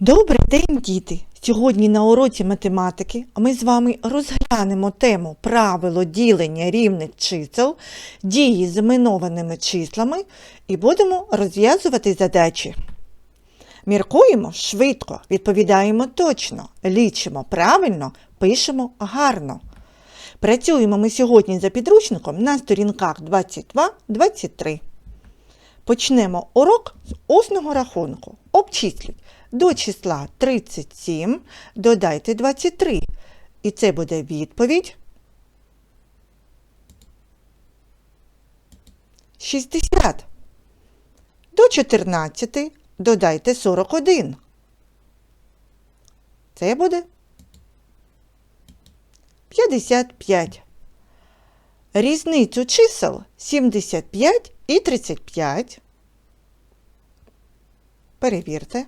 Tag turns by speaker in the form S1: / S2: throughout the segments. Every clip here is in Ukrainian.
S1: Добрий день, діти! Сьогодні на уроці математики ми з вами розглянемо тему правило ділення рівних чисел, дії з іменованими числами і будемо розв'язувати задачі. Міркуємо швидко, відповідаємо точно, лічимо правильно, пишемо гарно. Працюємо ми сьогодні за підручником на сторінках 22-23. Почнемо урок з усного рахунку. Обчисліть до числа 37 додайте 23. І це буде відповідь 60. До 14 додайте 41. Це буде 55. Різницю чисел 75 і 35. Перевірте.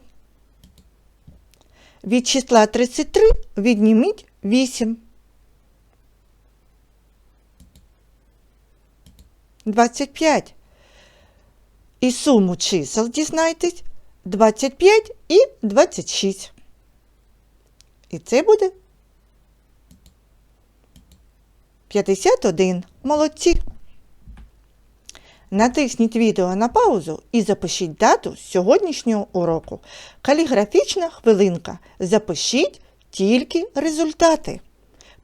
S1: Від числа 33 відніміть 8. 25. І суму чисел дізнайтесь 25 і 26. І це буде 51. Молодці. Натисніть відео на паузу і запишіть дату сьогоднішнього уроку. Каліграфічна хвилинка. Запишіть тільки результати.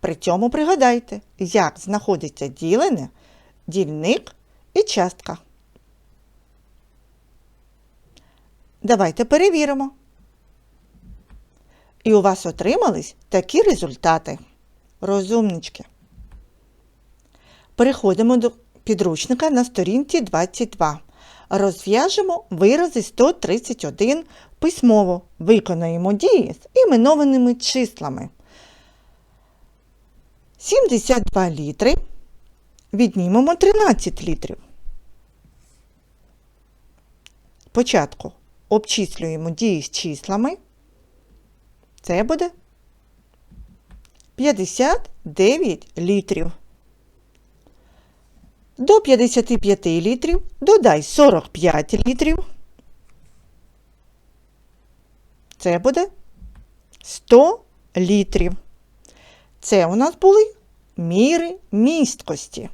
S1: При цьому пригадайте, як знаходиться ділене, дільник і частка. Давайте перевіримо. І у вас отримались такі результати. Розумнички. Переходимо до підручника на сторінці 22. Розв'яжемо вирази 131 письмово. Виконаємо дії з іменованими числами. 72 літри. Віднімемо 13 літрів. Спочатку обчислюємо дії з числами. Це буде 59 літрів. До 55 літрів додай 45 літрів. Це буде 100 літрів. Це у нас були міри місткості.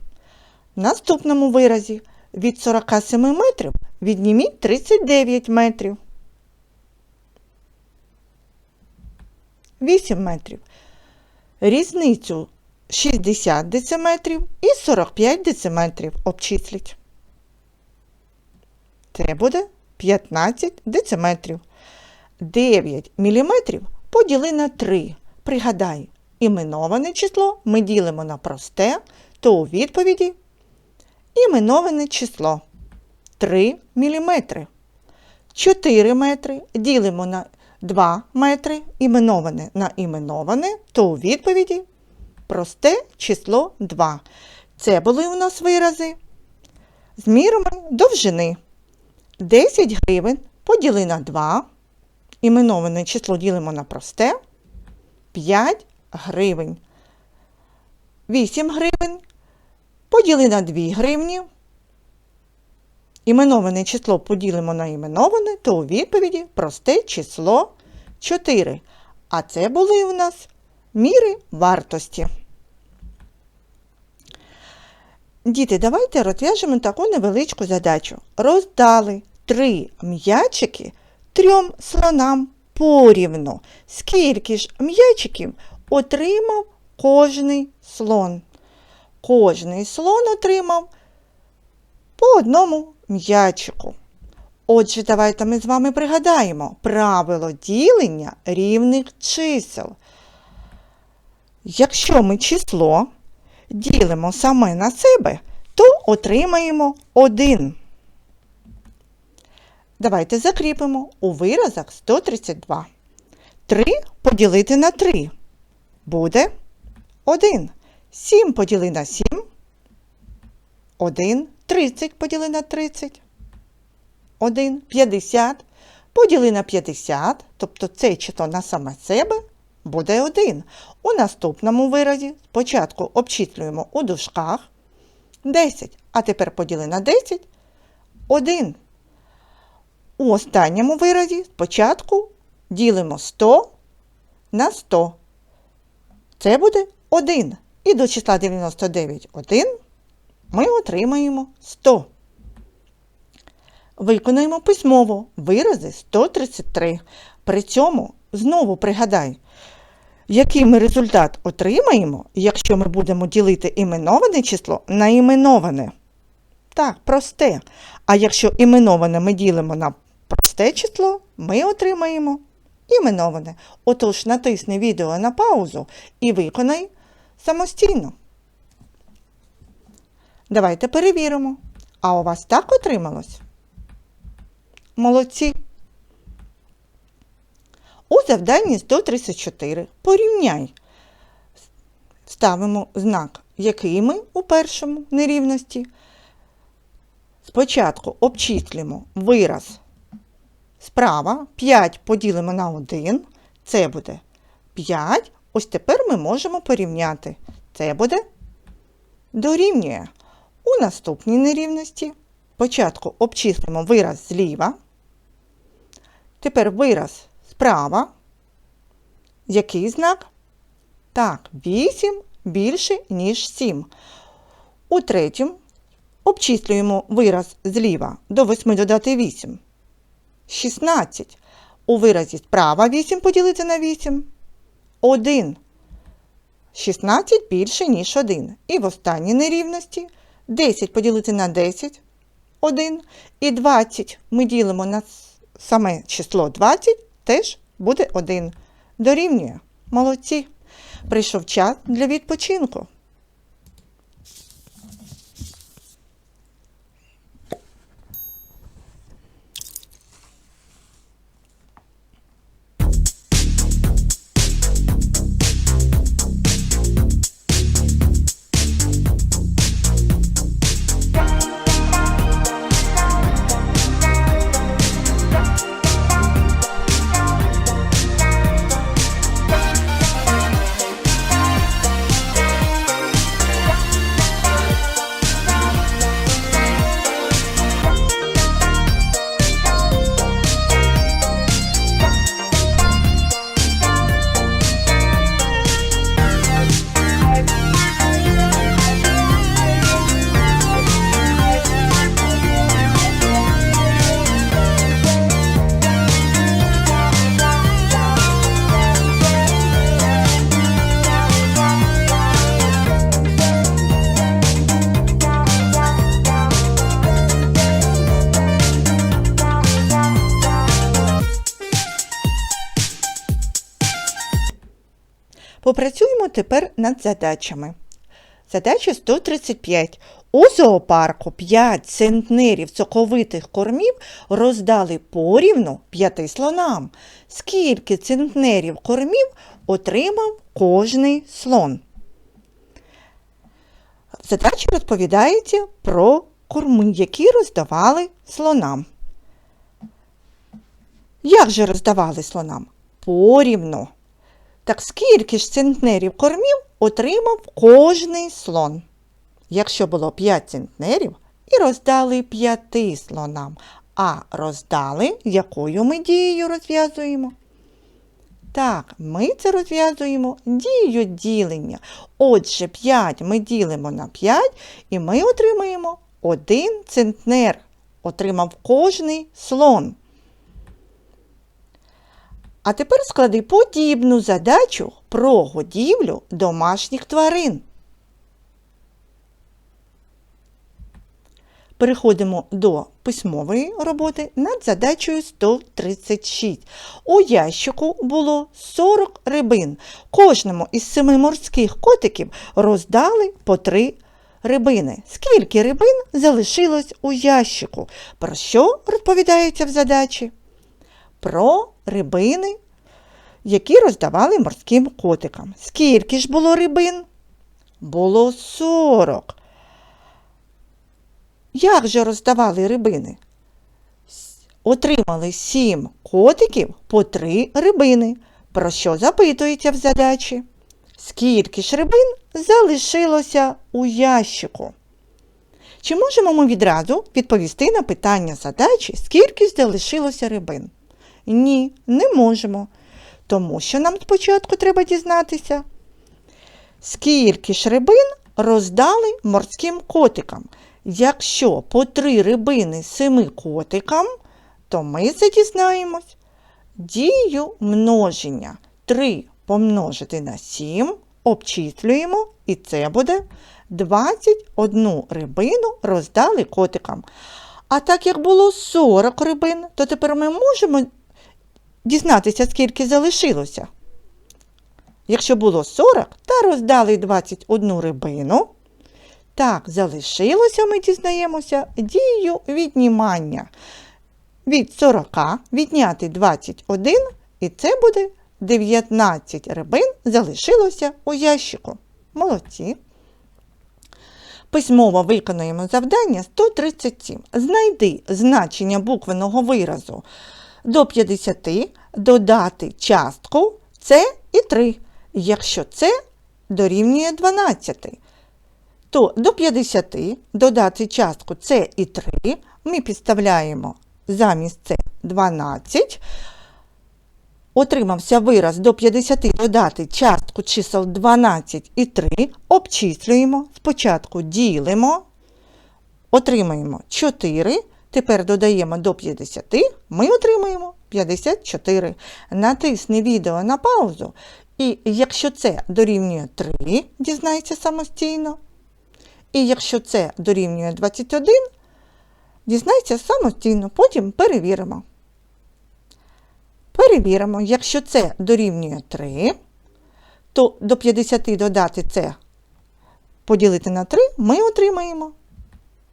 S1: В наступному виразі від 47 метрів відніміть 39 метрів. 8 метрів. Різницю 60 дециметрів і 45 дециметрів обчисліть. Це буде 15 дециметрів. 9 міліметрів поділи на 3. Пригадай, іменоване число ми ділимо на просте, то у відповіді іменоване число 3 міліметри. 4 метри ділимо на 2 метри, іменоване на іменоване, то у відповіді просте число 2. Це були у нас вирази з мірами довжини. 10 гривень поділи на 2. Іменоване число ділимо на просте. 5 гривень. 8 гривень поділи на 2 гривні. Іменоване число поділимо на іменоване, то у відповіді просте число 4. А це були у нас міри вартості. Діти, давайте розв'яжемо таку невеличку задачу. Роздали три м'ячики трьом слонам порівну. Скільки ж м'ячиків отримав кожний слон? Кожний слон отримав по одному м'ячику. Отже, давайте ми з вами пригадаємо правило ділення рівних чисел. Якщо ми число ділимо саме на себе, то отримаємо 1. Давайте закріпимо у виразах 132. 3 поділити на 3 буде 1. 7 поділи на 7. 1. 30 поділи на 30. 1. 50 поділи на 50, тобто це число на саме себе, буде 1. У наступному виразі спочатку обчислюємо у дужках 10, а тепер поділи на 10 1. У останньому виразі спочатку ділимо 100 на 100. Це буде 1. І до числа 99 1 ми отримаємо 100. Виконуємо письмово вирази 133. При цьому знову пригадай, який ми результат отримаємо, якщо ми будемо ділити іменоване число на іменоване. Так, просте. А якщо іменоване ми ділимо на просте число, ми отримаємо іменоване. Отож, натисни відео на паузу і виконай самостійно. Давайте перевіримо. А у вас так отрималось? Молодці. У завданні 134 порівняй. Ставимо знак, який ми у першому нерівності. Спочатку обчислюємо вираз справа. 5 поділимо на 1. Це буде 5. Ось тепер ми можемо порівняти. Це буде дорівнює. У наступній нерівності спочатку обчислимо вираз зліва. Тепер вираз справа. Який знак? Так, 8 більше, ніж 7. У третьому обчислюємо вираз зліва до 8 додати 8. 16. У виразі справа 8 поділити на 8. 1. 16 більше, ніж 1. І в останній нерівності 10 поділити на 10 1. І 20 ми ділимо на саме число 20, теж буде 1. Дорівнює. Молодці. Прийшов час для відпочинку. Попрацюємо тепер над задачами. Задача 135. У зоопарку 5 центнерів соковитих кормів роздали порівну п'яти слонам. Скільки центнерів кормів отримав кожний слон? В задачі розповідається про корми, які роздавали слонам. Як же роздавали слонам? Порівну. Так скільки ж центнерів кормів отримав кожний слон? Якщо було 5 центнерів, і роздали 5 слонам, а роздали, якою ми дією розв'язуємо? Так, ми це розв'язуємо дією ділення. Отже, 5 ми ділимо на 5 і ми отримаємо 1 центнер. Отримав кожний слон. А тепер склади подібну задачу про годівлю домашніх тварин. Переходимо до письмової роботи над задачею 136. У ящику було 40 рибин. Кожному із семи морських котиків роздали по три рибини. Скільки рибин залишилось у ящику? Про що розповідається в задачі? Про рибини, які роздавали морським котикам. Скільки ж було рибин? Було 40. Як же роздавали рибини? Отримали 7 котиків по 3 рибини. Про що запитується в задачі? Скільки ж рибин залишилося у ящику? Чи можемо ми відразу відповісти на питання задачі, скільки ж залишилося рибин? Ні, не можемо. Тому що нам спочатку треба дізнатися, скільки ж рибин роздали морським котикам. Якщо по три рибини семи котикам, то ми це дізнаємось. Дію множення 3 помножити на 7 обчислюємо, і це буде 21 рибину роздали котикам. А так як було 40 рибин, то тепер ми можемо дізнатися, скільки залишилося. Якщо було 40 та роздали 21 рибину, так, залишилося, ми дізнаємося, дію віднімання. Від 40 відняти 21, і це буде 19 рибин залишилося у ящику. Молодці. Письмово виконуємо завдання 137. Знайди значення буквеного виразу до 50, додати частку це і 3, якщо це дорівнює 12. То до 50 додати частку це і 3, ми підставляємо замість це 12. Отримався вираз до 50 додати частку чисел 12 і 3, обчислюємо, спочатку ділимо, отримаємо 4, тепер додаємо до 50, ми отримаємо 54. Натисни відео на паузу, і якщо це дорівнює 3, дізнайся самостійно. І якщо це дорівнює 21, дізнайся самостійно, потім перевіримо. Перевіримо, якщо це дорівнює 3, то до 50 додати це поділити на 3, ми отримаємо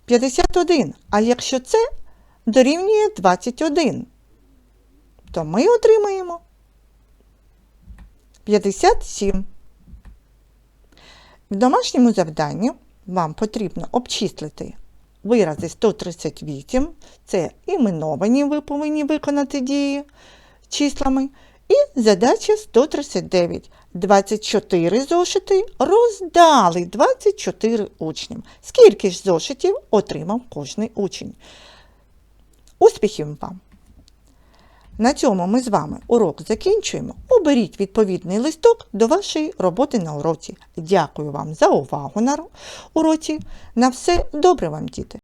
S1: 51. А якщо це дорівнює 21, то ми отримаємо 57. В домашньому завданні вам потрібно обчислити вирази 138, це іменовані, ви повинні виконати дії числами. І задача 139. 24 зошити роздали 24 учням. Скільки ж зошитів отримав кожний учень? Успіхів вам! На цьому ми з вами урок закінчуємо. Оберіть відповідний листок до вашої роботи на уроці. Дякую вам за увагу на уроці. На все добре вам, діти!